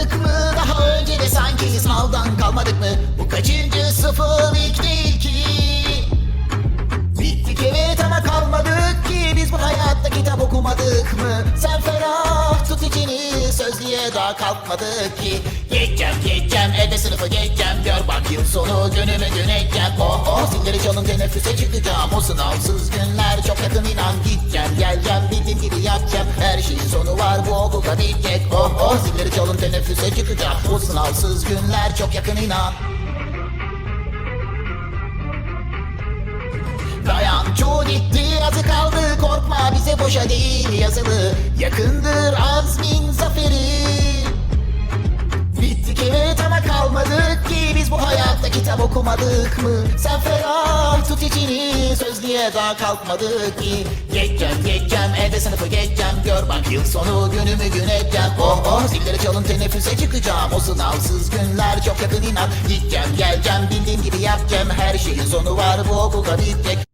sıkılmadık mı? Daha önce de sanki sınavdan kalmadık mı? Bu kaçıncı sıfır ilk değil ki? Bittik evet ama kalmadık ki. Biz bu hayatta kitap okumadık mı? Sen ferah tut içini Sözlüğe daha kalkmadık ki. Geçeceğim geçeceğim evde sınıfı geçeceğim. Gör bak yıl sonu günümü gün edeceğim Oh oh zilleri çalın teneffüse çıkacağım. O sınavsız günler çok yakın inan. Gideceğim geleceğim bildiğim gibi yapacağım Her şeyin sonu var bu okulda bitecek. Oh oh zilleri teneffüse çıkacağım O sınavsız günler. Çok yakın inan. Dayan çoğu gitti azı kaldı. Korkma bize boşa değil yazılı. Yakındır azmin zaferi. Bittik evet ama kalmadık ki Biz bu hayatta kitap okumadık mı? Sen ferah tut içini Sözlüğe daha kalkmadık ki? Geçeceğim geçeceğim evde sınıfı geçeceğim Gör bak yıl sonu günümü gün edeceğim Oh oh zilleri çalın teneffüse çıkacağım. O sınavsız günler çok yakın inan. Gideceğim geleceğim bildiğim gibi yapacağım Her şeyin sonu var bu okulda bitecek